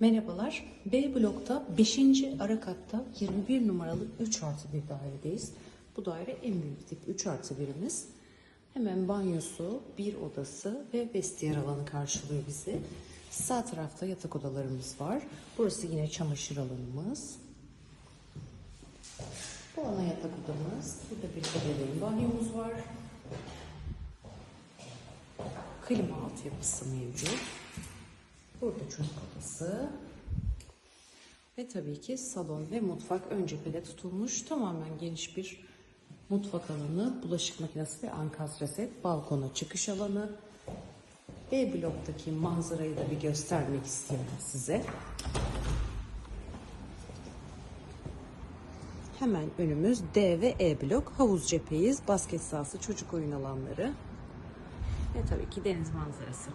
Merhabalar. B blokta 5. ara katta 21 numaralı 3 artı bir dairedeyiz. Bu daire en büyük tip 3 artı birimiz. Hemen banyosu, bir odası ve vestiyer alanı karşılıyor bizi. Sağ tarafta yatak odalarımız var. Burası yine çamaşır alanımız. Bu ana yatak odamız. Burada bir ebeveyn banyomuz var. Klima altyapısı mevcut. Burada çocuk odası. Ve tabii ki salon ve mutfak ön cephede tutulmuş. Tamamen geniş bir mutfak alanı, bulaşık makinesi ve ankastre set, balkona çıkış alanı. B bloktaki manzarayı da bir göstermek istiyorum size. Hemen önümüz D ve E blok. Havuz cepheyiz. Basket sahası, çocuk oyun alanları. Ve tabii ki deniz manzarası.